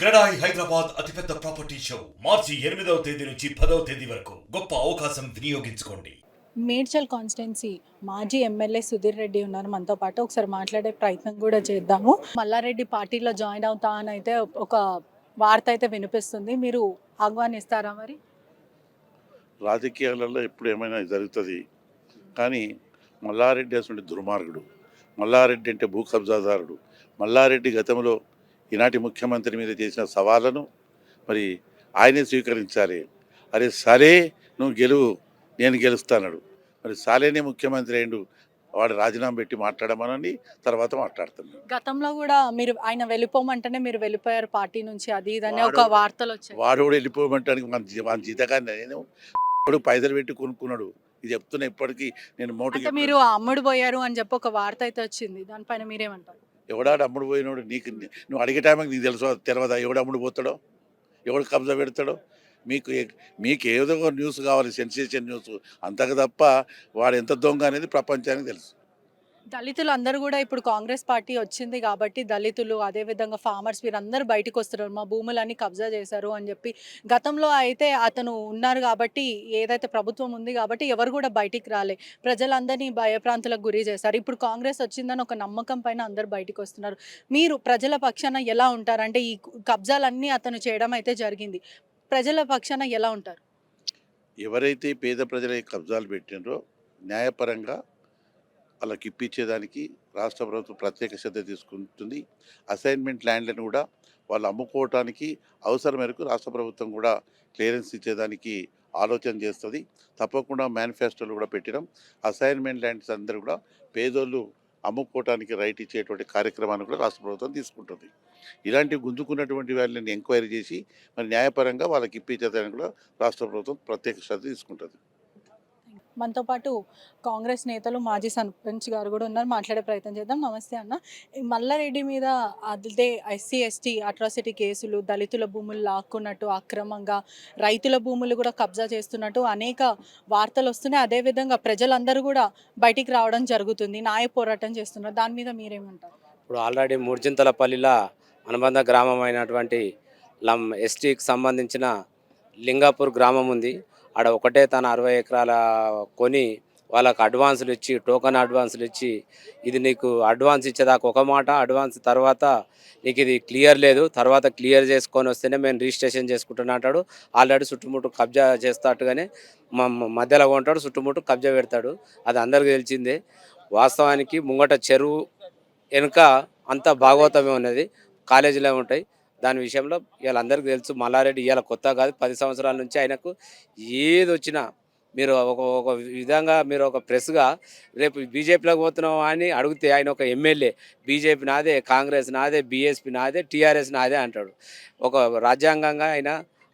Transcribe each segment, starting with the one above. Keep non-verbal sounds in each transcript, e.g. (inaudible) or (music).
క్రెడాయి హైదరాబాద్ అతిపెద్ద property show. మార్చి ఎనిమిదవ తేదీ నుంచి పదవ తేదీ వరకు గొప్ప అవకాశం వినియోగించుకోండి. మేడ్చల్ కాన్స్టిట్యున్సీ మాజీ ఎమ్మెల్యే సుధీర్ రెడ్డి ఉన్నారు మనతో పాటు. ఒకసారి మాట్లాడే ప్రయత్నం కూడా చేద్దాము. మల్లారెడ్డి పార్టీలో జాయిన్ అవుతా అని అయితే ఒక వార్త అయితే వినిపిస్తుంది. మీరు ఆహ్వానిస్తారా మరి? రాజకీయాలలో ఎప్పుడు ఏమైనా జరుగుతుంది. కానీ మల్లారెడ్డి అసలు దుర్మార్గుడు మల్లారెడ్డి అంటే భూ కబ్జాదారుడు మల్లారెడ్డి గతంలో ఈనాటి ముఖ్యమంత్రి మీద చేసిన సవాళ్ళను మరి ఆయనే స్వీకరించాలి. అరే సరే నువ్వు గెలువు నేను గెలుస్తానడు మరి సాలేనే ముఖ్యమంత్రి అయిండు వాడు రాజీనామా పెట్టి మాట్లాడమనని తర్వాత మాట్లాడుతున్నాడు గతంలో కూడా మీరు ఆయన వెళ్ళిపోమంటేనే మీరు వెళ్ళిపోయారు పార్టీ నుంచి అది ఇదని ఒక వార్తలు వచ్చాయి. వాడు కూడా వెళ్ళిపోమంటానికి మన మన జీతగాన్ని నేను ఇప్పుడు పైసలు పెట్టి కొనుక్కున్నాడు. ఇది చెప్తున్నా ఇప్పటికీ నేను మోటుకి మీరు అమ్ముడు పోయారు అని చెప్పి ఒక వార్త అయితే వచ్చింది. దానిపైన మీరేమంటారు? ఎవడాడు అమ్ముడు పోయినోడు? నీకు నువ్వు అడిగే టైంకి నీకు తెలుసు తెలవదా? ఎవడు అమ్ముడు పోతాడో? ఎవడు కబ్జా పెడతాడో? మీకు మీకు ఏదో ఒక న్యూస్ కావాలి సెన్సేషన్ న్యూస్ అంతకు తప్ప వాడు ఎంత దొంగ అనేది ప్రపంచానికి తెలుసు. దళితులు అందరూ కూడా ఇప్పుడు కాంగ్రెస్ పార్టీ వచ్చింది కాబట్టి దళితులు అదే విధంగా ఫార్మర్స్ వీరందరూ బయటకు వస్తున్నారు. మా భూములన్నీ కబ్జా చేశారు అని చెప్పి గతంలో అయితే అతను ఉన్నారు కాబట్టి ఏదైతే ప్రభుత్వం ఉంది కాబట్టి ఎవరు కూడా బయటికి రాలే. ప్రజలందరినీ భయప్రాంతులకు గురి చేశారు. ఇప్పుడు కాంగ్రెస్ వచ్చిందని ఒక నమ్మకం పైన అందరు బయటకు వస్తున్నారు. మీరు ప్రజల పక్షాన ఎలా ఉంటారు? అంటే ఈ కబ్జాలన్నీ అతను చేయడం అయితే జరిగింది. ప్రజల పక్షాన ఎలా ఉంటారు? ఎవరైతే పేద ప్రజల కబ్జాలు పెట్టినారో న్యాయపరంగా వాళ్ళకి ఇప్పించేదానికి రాష్ట్ర ప్రభుత్వం ప్రత్యేక శ్రద్ధ తీసుకుంటుంది. అసైన్మెంట్ ల్యాండ్లను కూడా వాళ్ళు అమ్ముకోవటానికి అవసరం మేరకు రాష్ట్ర ప్రభుత్వం కూడా క్లియరెన్స్ ఇచ్చేదానికి ఆలోచన చేస్తుంది. తప్పకుండా మేనిఫెస్టోలు కూడా పెట్టడం అసైన్మెంట్ ల్యాండ్స్ అందరూ కూడా పేదోళ్ళు అమ్ముకోవటానికి రైట్ ఇచ్చేటువంటి కార్యక్రమాన్ని కూడా రాష్ట్ర ప్రభుత్వం తీసుకుంటుంది. ఇలాంటి గుంజుకున్నటువంటి వాళ్ళని ఎంక్వైరీ చేసి మరి న్యాయపరంగా వాళ్ళకి ఇప్పించేదానికి కూడా రాష్ట్ర ప్రభుత్వం ప్రత్యేక శ్రద్ధ తీసుకుంటుంది. మనతో పాటు కాంగ్రెస్ నేతలు మాజీ సర్పంచ్ గారు కూడా ఉన్నారు. మాట్లాడే ప్రయత్నం చేద్దాం. నమస్తే అన్న. మల్లారెడ్డి మీద అదే ఎస్సీ ఎస్టీ అట్రాసిటీ కేసులు దళితుల భూములు లాక్కున్నట్టు అక్రమంగా రైతుల భూములు కూడా కబ్జా చేస్తున్నట్టు అనేక వార్తలు వస్తున్నాయి. అదేవిధంగా ప్రజలందరూ కూడా బయటికి రావడం జరుగుతుంది. న్యాయ పోరాటం చేస్తున్నారు. దాని మీద మీరేమంటారు? ఇప్పుడు ఆల్రెడీ మూర్జింతలపల్లిలో అనుబంధ గ్రామం అయినటువంటి లం ఎస్టీకి సంబంధించిన లింగాపూర్ గ్రామం ఉంది. ఆడ ఒకటే తన అరవై ఎకరాల కొని వాళ్ళకు అడ్వాన్సులు ఇచ్చి టోకన్ అడ్వాన్సులు ఇచ్చి ఇది నీకు అడ్వాన్స్ ఇచ్చేదాకా ఒక మాట అడ్వాన్స్ తర్వాత నీకు ఇది క్లియర్ లేదు తర్వాత క్లియర్ చేసుకొని వస్తేనే మేము రిజిస్ట్రేషన్ చేసుకుంటున్నా అంటాడు. ఆల్రెడీ చుట్టుముట్టు కబ్జా చేస్తాట్టుగానే మ- మధ్యలో ఉంటాడు చుట్టుముట్టు కబ్జా పెడతాడు. అది అందరికీ తెలిసిందే. వాస్తవానికి ముంగట చెరువు వెనుక అంతా భాగవతమే ఉన్నది. కాలేజీలో ఉంటాయి. దాని విషయంలో వీళ్ళందరికీ తెలుసు మల్లారెడ్డి ఇవాళ కొత్త కాదు పది సంవత్సరాల నుంచి ఆయనకు ఏది వచ్చినా మీరు ఒక ఒక విధంగా మీరు ఒక ప్రెస్గా రేపు బీజేపీలోకి పోతున్నాం అని అడిగితే ఆయన ఒక ఎమ్మెల్యే బీజేపీ నాదే కాంగ్రెస్ నాదే బీఎస్పీ నాదే టీఆర్ఎస్ నాదే అంటాడు. ఒక రాజ్యాంగంగా ఆయన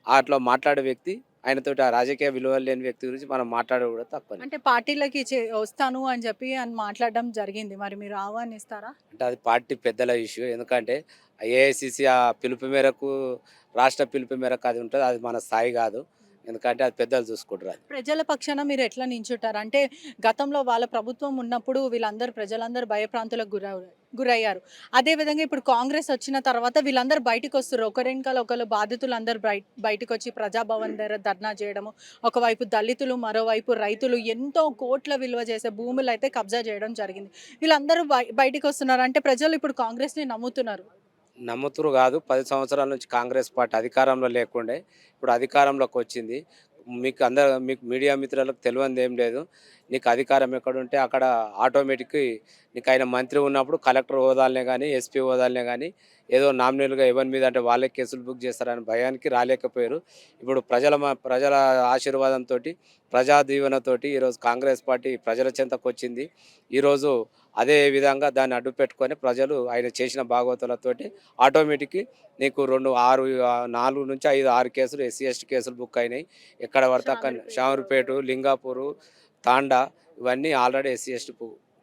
అట్లా మాట్లాడే వ్యక్తి ఆయనతోటి ఆ రాజకీయ విలువలు లేని వ్యక్తి గురించి మనం మాట్లాడడం కూడా తప్పని అంటే పార్టీలకి చే- వస్తాను అని చెప్పి అని మాట్లాడడం జరిగింది. మరి మీరు ఆహ్వానిస్తారా? అంటే అది పార్టీ పెద్దల ఇష్యూ. ఎందుకంటే ఏఐసిసి ఆ పిలుపు మేరకు రాష్ట్ర పిలుపు మేరకు అది ఉంటుంది అది మన స్థాయి కాదు. ఎందుకంటే అది పెద్దలు చూసుకుంటారు ప్రజల పక్షాన మీరు ఎట్లా నించుంటారు? అంటే గతంలో వాళ్ళ ప్రభుత్వం ఉన్నప్పుడు వీళ్ళందరూ ప్రజలందరూ భయప్రాంతులకు గుర గురయ్యారు. అదేవిధంగా ఇప్పుడు కాంగ్రెస్ వచ్చిన తర్వాత వీళ్ళందరూ బయటకు వస్తారు ఒకరింకాల ఒకరు బాధితులు అందరూ బయట బయటకు వచ్చి ప్రజాభవన్ దగ్గర ధర్నా చేయడము ఒకవైపు దళితులు మరోవైపు రైతులు ఎంతో కోట్ల విలువ చేసే భూములు అయితే కబ్జా చేయడం జరిగింది. వీళ్ళందరూ బయటకు వస్తున్నారు. అంటే ప్రజలు ఇప్పుడు కాంగ్రెస్ని నమ్ముతున్నారు. నమ్ముతురు కాదు. పది సంవత్సరాల నుంచి కాంగ్రెస్ పార్టీ అధికారంలో లేకుండే ఇప్పుడు అధికారంలోకి వచ్చింది. మీకు అందరు మీకు మీడియా మిత్రులకు తెలియంది ఏం లేదు. నీకు అధికారం ఎక్కడుంటే అక్కడ ఆటోమేటిక్ నీకు ఆయన మంత్రి ఉన్నప్పుడు కలెక్టర్ హోదాలనే కానీ ఎస్పీ హోదాలనే కానీ ఏదో నామినల్గా ఎవరి మీద అంటే వాళ్ళే కేసులు బుక్ చేస్తారని భయానికి రాలేకపోయారు. ఇప్పుడు ప్రజల మ- ప్రజల ఆశీర్వాదంతో ప్రజా దీవెనతోటి ఈరోజు కాంగ్రెస్ పార్టీ ప్రజల చెంతకు వచ్చింది. ఈరోజు అదే విధంగా దాన్ని అడ్డు పెట్టుకొని ప్రజలు ఆయన చేసిన భాగవతులతోటి ఆటోమేటిక్ నీకు రెండు ఆరు నాలుగు నుంచి ఐదు ఆరు కేసులు ఎస్సీ ఎస్టీ కేసులు బుక్ అయినాయి ఎక్కడ పడితే అక్కడ షామీర్పేట. షామూర్పేట లింగాపూరు తాండా ఇవన్నీ ఆల్రెడీ ఎస్సీ ఎస్టీ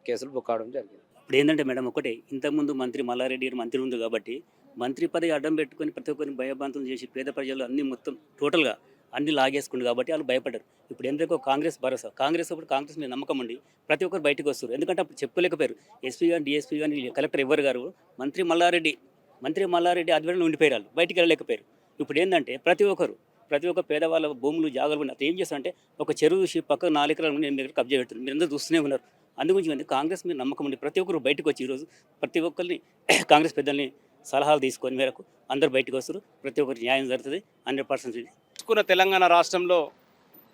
కేసులు బుక్ అవడం జరిగింది ఇప్పుడు ఏంటంటే మేడం ఒకటే ఇంతకుముందు మంత్రి మల్లారెడ్డి గారు మంత్రి ఉంది కాబట్టి మంత్రి పదవి అడ్డం పెట్టుకొని ప్రతి ఒక్కరిని భయభ్రాంతులు చేసి పేద ప్రజలు అన్ని మొత్తం టోటల్గా అన్ని లాగేసుకుండు కాబట్టి వాళ్ళు భయపడ్డారు. ఇప్పుడు ఎందుకో కాంగ్రెస్ భరోసా. కాంగ్రెస్ అప్పుడు కాంగ్రెస్ మీద నమ్మకం ఉండి ప్రతి ఒక్కరు బయటకు వస్తారు ఎందుకంటే అప్పుడు చెప్పలేకపోయారు. ఎస్పీ కానీ డిఎస్పీ కానీ కలెక్టర్ ఎవరు గారు? మంత్రి మల్లారెడ్డి. మంత్రి మల్లారెడ్డి ఆధ్వర్యంలో ఉండిపోయారు వాళ్ళు. బయటికి వెళ్ళలేకపోయారు. ఇప్పుడు ఏంటంటే ప్రతి ఒక్కరు ప్రతి ఒక్క పేదవాళ్ళ భూములు జాగాలు ఉన్నారు ఏం చేస్తారంటే ఒక చెరువు చూసి పక్క నాలుగు నేను దగ్గర కబ్జా పెడుతుంది మీరు అందరూ చూస్తూనే ఉన్నారు. అందుగురించి ఏంటి కాంగ్రెస్ మీద నమ్మకం ఉండి ప్రతి ఒక్కరు బయటకు వచ్చి ఈరోజు ప్రతి ఒక్కరిని (clears throat) కాంగ్రెస్ పెద్దల్ని సలహాలు తీసుకొని మేరకు అందరు బయటకు వస్తారు ప్రతి ఒక్కరికి న్యాయం జరుగుతుంది. హండ్రెడ్ పర్సెంట్ తెచ్చుకున్న తెలంగాణ రాష్ట్రంలో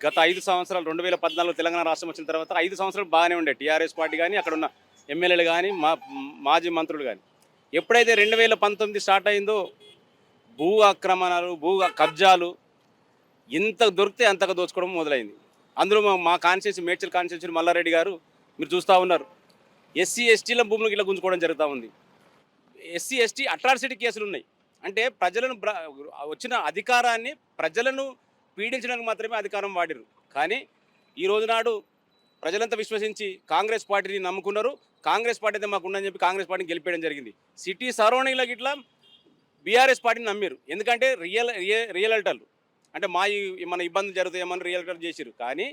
గత ఐదు సంవత్సరాలు రెండు వేల పద్నాలుగు తెలంగాణ రాష్ట్రం వచ్చిన తర్వాత ఐదు సంవత్సరాలు బాగానే ఉండే. టీఆర్ఎస్ పార్టీ కానీ అక్కడ ఉన్న ఎమ్మెల్యేలు కానీ మా మాజీ మంత్రులు కానీ ఎప్పుడైతే రెండు వేల పంతొమ్మిది స్టార్ట్ అయిందో భూ ఆక్రమణలు భూ కబ్జాలు ఎంత దొరికితే అంతగా దోచుకోవడం మొదలైంది. అందులో మా మా కాన్స్టిట్యూన్సీ మేడ్చల్ కాన్స్టిట్యూన్సీ మల్లారెడ్డి గారు మీరు చూస్తూ ఉన్నారు. ఎస్సీ ఎస్టీల భూములకు ఇలా గుంజుకోవడం జరుగుతూ ఉంది. ఎస్సీ ఎస్టీ అట్రాసిటీ కేసులు ఉన్నాయి అంటే ప్రజలను వచ్చిన అధికారాన్ని ప్రజలను పీడించడానికి మాత్రమే అధికారం వాడిరు కానీ ఈ రోజు నాడు ప్రజలంతా విశ్వసించి కాంగ్రెస్ పార్టీని నమ్ముకున్నారు. కాంగ్రెస్ పార్టీ అయితే మాకు చెప్పి కాంగ్రెస్ పార్టీని గెలిపేయడం జరిగింది. సిటీ సరౌండింగ్లో ఇట్లా బీఆర్ఎస్ పార్టీని నమ్మారు ఎందుకంటే రియల్ రియల్టర్లు అంటే మా మన ఇబ్బందులు జరుగుతాయేమని రియల్టర్ చేశారు కానీ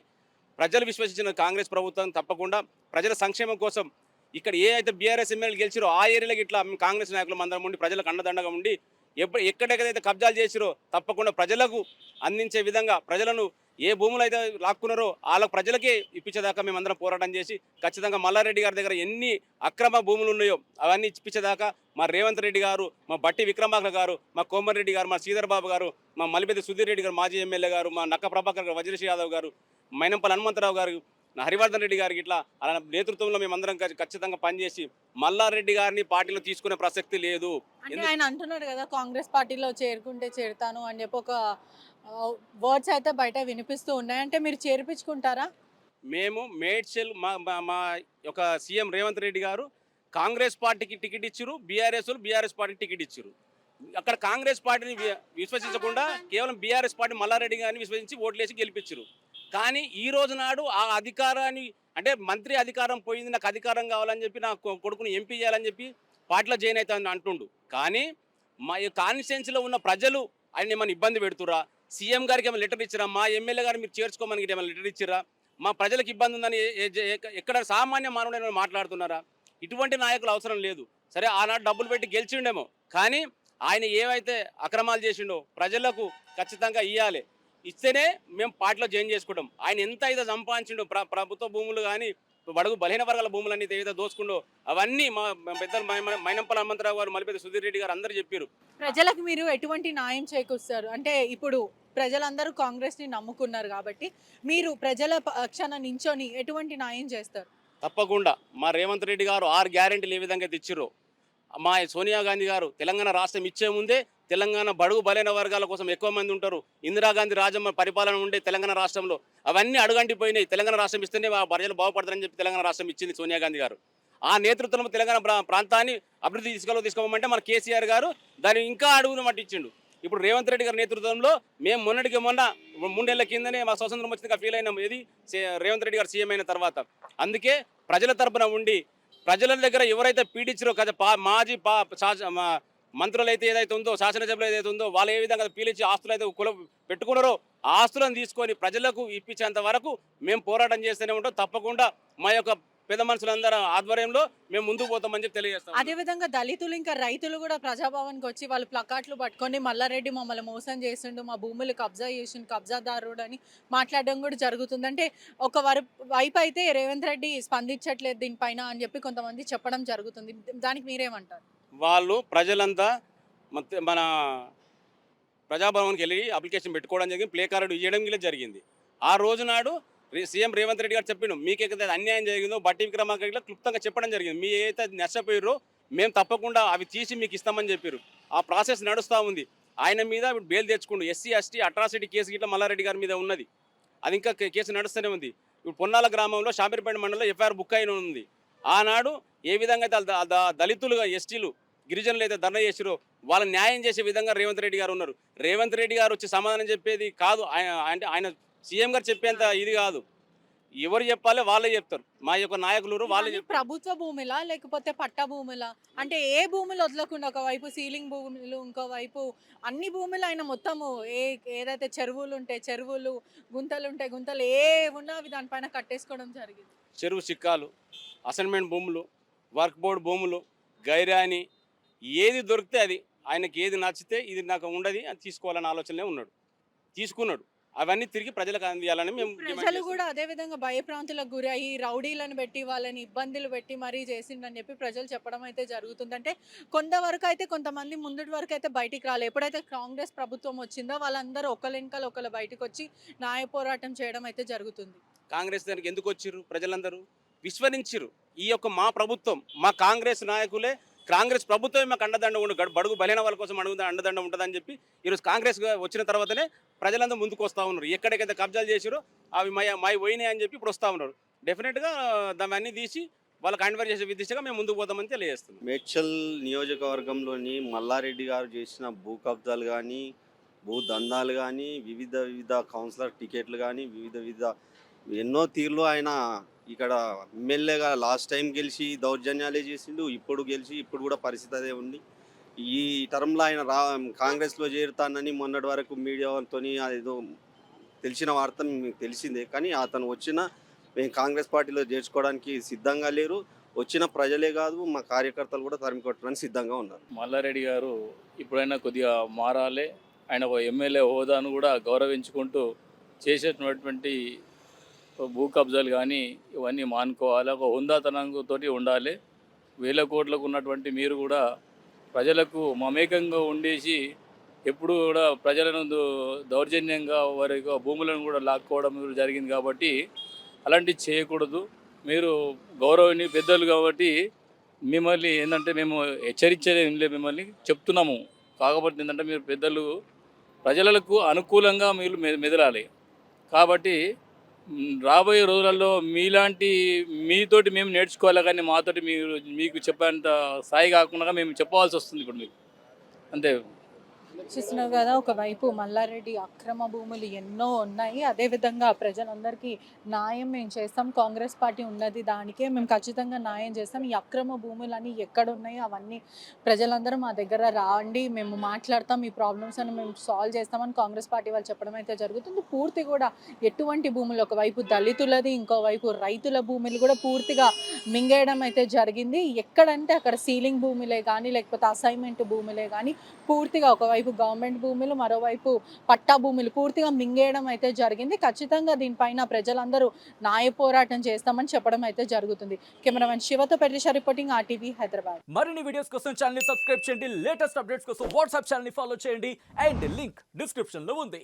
ప్రజలు విశ్వసించిన కాంగ్రెస్ ప్రభుత్వం తప్పకుండా ప్రజల సంక్షేమం కోసం ఇక్కడ ఏ అయితే బీఆర్ఎస్ ఎమ్మెల్యేలు గెలిచిరో ఆ ఏరియాలకు ఇట్లా కాంగ్రెస్ నాయకులు అందరం ఉండి ప్రజలకు అండదండగా ఉండి ఎప్పుడు ఎక్కడెక్కడైతే కబ్జాలు చేసిరో తప్పకుండా ప్రజలకు అందించే విధంగా ప్రజలను ఏ భూములు అయితే లాక్కున్నారో వాళ్ళ ప్రజలకే ఇప్పించేదాకా మేమందరం పోరాటం చేసి ఖచ్చితంగా మల్లారెడ్డి గారి దగ్గర ఎన్ని అక్రమ భూములు ఉన్నాయో అవన్నీ ఇప్పించేదాకా మా రేవంత్ రెడ్డి గారు మా బట్టి విక్రమార్క గారు మా కోమరెడ్డి గారు మా శ్రీధర్ బాబు గారు మా మలిపెద్ది సుధీర్ రెడ్డి గారు మాజీ ఎమ్మెల్యే గారు మా నక్క ప్రభాకర్ గారు వజ్రశ్రీ యాదవ్ గారు మైనంపల్లి హనుమంతరావు గారు హరివర్ధన్ రెడ్డి గారికి ఇట్లా అలా నేతృత్వంలో మేమందరం ఖచ్చితంగా పనిచేసి మల్లారెడ్డి గారిని పార్టీలో తీసుకునే ప్రసక్తి లేదు. ఆయన అంటున్నాడు కదా కాంగ్రెస్ పార్టీలో చేరుకుంటే చేరుతాను అని చెప్పి ఒక వర్డ్స్ అయితే బయట వినిపిస్తూ ఉన్నాయి. అంటే మీరు చేర్పించుకుంటారా? మేము మేడ్చల్ మా మా- మా యొక్క సీఎం రేవంత్ రెడ్డి గారు కాంగ్రెస్ పార్టీకి టికెట్ ఇచ్చారు బీఆర్ఎస్ బీఆర్ఎస్ పార్టీకి టికెట్ ఇచ్చారు అక్కడ కాంగ్రెస్ పార్టీని విశ్వసించకుండా కేవలం బీఆర్ఎస్ పార్టీ మల్లారెడ్డి గారిని విశ్వసించి ఓట్లేసి గెలిపించారు కానీ ఈ రోజు నాడు ఆ అధికారాన్ని అంటే మంత్రి అధికారం పోయింది నాకు అధికారం కావాలని చెప్పి నా కొడుకుని ఎంపీ చేయాలని చెప్పి పార్టీలో జాయిన్ అవుతాను అంటుండు. కానీ మా కాన్స్టిట్యున్సీలో ఉన్న ప్రజలు ఆయన ఏమైనా ఇబ్బంది పెడుతురా సీఎం గారికి ఏమైనా లెటర్ ఇచ్చిరా మా ఎమ్మెల్యే గారు మీరు చేర్చుకోమని ఏమైనా లెటర్ ఇచ్చిరా మా ప్రజలకు ఇబ్బంది ఉందని ఎక్కడ సామాన్య మానవుడైనా మాట్లాడుతున్నారా? ఇటువంటి నాయకులు అవసరం లేదు. సరే ఆనాడు డబ్బులు పెట్టి గెలిచిండేమో. కానీ ఆయన ఏవైతే అక్రమాలు చేసిండో ప్రజలకు ఖచ్చితంగా ఇవ్వాలి ఇస్తేనే మేము పార్టీలో జాయిన్ చేసుకుంటాం. ఆయన ఎంత అయితే సంపాదించిండో ప్ర ప్రభుత్వ భూములు కానీ బడుగు బలహీన వర్గాల భూములన్నీ ఏదైతే దోచుకుండో అవన్నీ మా మా పెద్దలు మై- మై- మైనంపల్లి హనుమంతరావు గారు మలిపేద సుధీర్ రెడ్డి గారు అందరూ చెప్పారు ప్రజలకు మీరు ఎటువంటి న్యాయం చేకూరుస్తారు? అంటే ఇప్పుడు ప్రజలందరూ కాంగ్రెస్ని నమ్ముకున్నారు కాబట్టి మీరు ప్రజల పక్షాన నించొని ఎటువంటి న్యాయం చేస్తారు? తప్పకుండా. మా రేవంత్ రెడ్డి గారు ఆరు గ్యారెంటీలు ఏ విధంగా తెచ్చిర్రో మా సోనియా గాంధీ గారు తెలంగాణ రాష్ట్రం ఇచ్చే ముందే తెలంగాణ బడుగు బలైన వర్గాల కోసం ఎక్కువ మంది ఉంటారు. ఇందిరాగాంధీ రాజమ్మ పరిపాలన ఉండే తెలంగాణ రాష్ట్రంలో అవన్నీ అడుగంటిపోయినాయి. తెలంగాణ రాష్ట్రం ఇస్తేనే ఆ ప్రజలు బాగుపడతారని చెప్పి తెలంగాణ రాష్ట్రం ఇచ్చింది సోనియా గాంధీ గారు. ఆ నేతృత్వంలో తెలంగాణ ప్రా- ప్రాంతాన్ని అభివృద్ధి తీసుకెళ్ళ తీసుకోమంటే మన కేసీఆర్ గారు దాన్ని ఇంకా అడుగును మట్టించిండు ఇప్పుడు రేవంత్ రెడ్డి గారి నేతృత్వంలో మేము మొన్నటికి మొన్న మూడేళ్ళ కిందనే మా స్వతంత్రం వచ్చిందిగా ఫీల్ అయినాం. ఇది రేవంత్ రెడ్డి గారు సీఎం అయిన తర్వాత. అందుకే ప్రజల తరపున ఉండి ప్రజల దగ్గర ఎవరైతే పీడించారో కదా పా మాజీ పా మంత్రులు అయితే ఏదైతే ఉందో శాసనసభలో ఏదైతే ఉందో వాళ్ళు ఏ విధంగా పీలించి ఆస్తులు అయితే కుల పెట్టుకున్నారో ఆ ఆస్తులను తీసుకొని ప్రజలకు ఇప్పించేంత వరకు మేము పోరాటం చేస్తూనే ఉంటాం. తప్పకుండా మా యొక్క పెద్ద మనుషులందరూ ఆధ్వర్యంలో మేము ముందుకు పోతామని చెప్పి తెలియజేస్తాం అదే విధంగా దళితులు ఇంకా రైతులు కూడా ప్రజాభవన్కి వచ్చి వాళ్ళు ప్లకాట్లు పట్టుకొని మల్లారెడ్డి మమ్మల్ని మోసం చేసిండు మా భూములు కబ్జా చేసిండు కబ్జాదారుడు అని మాట్లాడడం కూడా జరుగుతుంది. అంటే ఒక వైపు అయితే రేవంత్ రెడ్డి స్పందించట్లేదు దీనిపైన అని చెప్పి కొంతమంది చెప్పడం జరుగుతుంది. దానికి మీరేమంటారు? వాళ్ళు ప్రజలంతా మన ప్రజాభవన్కి వెళ్ళి అప్లికేషన్ పెట్టుకోవడం జరిగింది. ప్లే కార్డు ఇవ్వడం కూడా జరిగింది. ఆ రోజు నాడు సీఎం రేవంత్ రెడ్డి గారు చెప్పిండు మీకు ఏదైతే అన్యాయం జరిగిందో బట్టి విక్రమార్క క్లుప్తంగా చెప్పడం జరిగింది. మీ ఏదైతే నష్టపోయారో మేము తప్పకుండా అవి తీసి మీకు ఇస్తామని చెప్పారు ఆ ప్రాసెస్ నడుస్తూ ఉంది. ఆయన మీద బెయిల్ తెచ్చుకుండు. ఎస్సీ ఎస్టీ అట్రాసిటీ కేసు గిట్ల మల్లారెడ్డి గారి మీద ఉన్నది. అది ఇంకా కేసు నడుస్తూనే ఉంది. ఇప్పుడు పొన్నాల గ్రామంలో షామీర్పేట మండలంలో ఎఫ్ఐఆర్ బుక్ అయిన ఉంది. ఆనాడు ఏ విధంగా అయితే దళితులుగా ఎస్టీలు గిరిజనులు అయితే ధర్నా చేసిరో వాళ్ళ న్యాయం చేసే విధంగా రేవంత్ రెడ్డి గారు ఉన్నారు. రేవంత్ రెడ్డి గారు వచ్చి సమాధానం చెప్పేది కాదు. ఆయన అంటే ఆయన సీఎం గారు చెప్పేంత ఇది కాదు. ఎవరు చెప్పాలి వాళ్ళే చెప్తారు. మా యొక్క నాయకులు వాళ్ళే ప్రభుత్వ భూమిలా లేకపోతే పట్ట భూమిలా? అంటే ఏ భూములు వదలకుండా ఒకవైపు సీలింగ్ భూములు ఇంకోవైపు అన్ని భూములు ఆయన మొత్తము ఏ ఏదైతే చెరువులు ఉంటాయి చెరువులు గుంతలు ఉంటాయి గుంతలు ఏ ఉన్నా అవి దానిపైన కట్టేసుకోవడం జరిగింది. చెరువు చిక్కాలు అసైన్మెంట్ భూములు వర్క్ బోర్డ్ భూములు గైరాని ఏది దొరికితే అది ఆయనకి ఏది నచ్చితే ఇది నాకు ఉండదు అని తీసుకోవాలనే ఆలోచనలే ఉన్నాడు. తీసుకున్నాడు. అవన్నీ తిరిగి ప్రజలకు అందియాలని మేము ప్రజలు. కూడా అదే విధంగా భయప్రాంతులకు గురి అయ్యి రౌడీలను పెట్టి వాళ్ళని ఇబ్బందులు పెట్టి మరీ చేసిండని చెప్పి ప్రజలు చెప్పడం అయితే జరుగుతుంది. అంటే కొంతవరకు అయితే కొంతమంది ముందటి వరకు అయితే బయటికి రాలేదు ఎప్పుడైతే కాంగ్రెస్ ప్రభుత్వం వచ్చిందో వాళ్ళందరూ ఒకళ్ళ వెనకాల ఒకళ్ళు బయటకు వచ్చి న్యాయ పోరాటం చేయడం అయితే జరుగుతుంది. కాంగ్రెస్ దానికి ఎందుకు వచ్చిర్రు? ప్రజలందరూ విశ్వసించిర్రు ఈ యొక్క మా ప్రభుత్వం మా కాంగ్రెస్ నాయకులే కాంగ్రెస్ ప్రభుత్వమే మాకు అండదండ ఉండు బడుగు బలైన వాళ్ళ కోసం అడుగు అండదండ ఉంటుందని చెప్పి ఈరోజు కాంగ్రెస్ వచ్చిన తర్వాతనే ప్రజలందరూ ముందుకు వస్తూ ఉన్నారు. ఎక్కడికైతే కబ్జాలు చేసిరో అవి మై మై పోయినాయి అని చెప్పి ఇప్పుడు వస్తూ ఉన్నారు. డెఫినెట్గా దాన్ని తీసి వాళ్ళకి కన్వర్ చేసే దిశగా మేము ముందుకు పోతామని తెలియజేస్తున్నాం. మేడ్చల్ నియోజకవర్గంలోని మల్లారెడ్డి గారు చేసిన భూ కబ్జాలు కానీ భూ దందాలు కానీ వివిధ వివిధ కౌన్సిలర్ టికెట్లు కానీ వివిధ వివిధ ఎన్నో తీర్లు ఆయన ఇక్కడ ఎమ్మెల్యేగా లాస్ట్ టైం గెలిచి దౌర్జన్యాలే చేసిండు ఇప్పుడు గెలిచి ఇప్పుడు కూడా పరిస్థితి అదే ఉంది. ఈ టర్మ్లో ఆయన రా కాంగ్రెస్లో చేరుతానని మొన్నటి వరకు మీడియాతో ఏదో తెలిసిన వార్త మీకు తెలిసిందే కానీ అతను వచ్చిన మేము కాంగ్రెస్ పార్టీలో చేర్చుకోవడానికి సిద్ధంగా లేరు. వచ్చిన ప్రజలే కాదు మా కార్యకర్తలు కూడా తరిమి కొట్టడానికి సిద్ధంగా ఉన్నారు. మల్లారెడ్డి గారు ఇప్పుడైనా కొద్దిగా మారాలి. ఆయన ఒక ఎమ్మెల్యే హోదాను కూడా గౌరవించుకుంటూ చేసేటటువంటి భూ కబ్జాలు కానీ ఇవన్నీ మానుకోవాలి? ఒక హుందాతనంతో ఉండాలి. వేల కోట్లకు ఉన్నటువంటి మీరు కూడా ప్రజలకు మమేకంగా ఉండేసి ఎప్పుడు కూడా ప్రజలను దౌర్జన్యంగా వారి భూములను కూడా లాక్కోవడం జరిగింది కాబట్టి అలాంటివి చేయకూడదు. మీరు గౌరవని పెద్దలు కాబట్టి మిమ్మల్ని ఏంటంటే మేము హెచ్చరించలేం లేదు మిమ్మల్ని చెప్తున్నాము. కాకపోతే ఏంటంటే మీరు పెద్దలు ప్రజలకు అనుకూలంగా మీరు మెదలాలి. కాబట్టి రాబోయే రోజులలో మీలాంటి మీతోటి మేము నేర్చుకోవాలి కానీ మాతోటి మీరు మీకు చెప్పేంత స్థాయి కాకుండా మేము చెప్పవలసి వస్తుంది ఇప్పుడు మీకు. అంతే. చూస్తున్నారు కదా ఒకవైపు మల్లారెడ్డి అక్రమ భూములు ఎన్నో ఉన్నాయి అదేవిధంగా ప్రజలందరికీ న్యాయం మేము చేస్తాం కాంగ్రెస్ పార్టీ ఉన్నది దానికే మేము ఖచ్చితంగా న్యాయం చేస్తాం ఈ అక్రమ భూములన్నీ ఎక్కడ ఉన్నాయో అవన్నీ ప్రజలందరూ మా దగ్గర రాండి మేము మాట్లాడతాం ఈ ప్రాబ్లమ్స్ అని మేము సాల్వ్ చేస్తామని కాంగ్రెస్ పార్టీ వాళ్ళు చెప్పడం అయితే జరుగుతుంది. పూర్తి కూడా ఎటువంటి భూములు ఒకవైపు దళితులది ఇంకోవైపు రైతుల భూములు కూడా పూర్తిగా మింగేయడం అయితే జరిగింది. ఎక్కడంటే అక్కడ సీలింగ్ భూములే కానీ లేకపోతే అసైన్మెంట్ భూములే కానీ పూర్తిగా ఒకవైపు గవర్నమెంట్ భూములు మరోవైపు పట్టా భూములు పూర్తిగా మింగేయడం అయితే జరిగింది. ఖచ్చితంగా దీనిపైన ప్రజలందరూ న్యాయ పోరాటం చేస్తామని చెప్పడం అయితే జరుగుతుంది. కెమెరామెన్ శివతో పెరిష రిపోర్టింగ్ ఆర్టీవీ హైదరాబాద్. మరిన్ని వీడియోస్ కోసం ఛానల్ సబ్స్క్రైబ్ చేయండి. లేటెస్ట్ అప్డేట్స్ కోసం వాట్సాప్ ఛానల్ ఫాలో చేయండి. అండ్ లింక్ డిస్క్రిప్షన్లో ఉంది.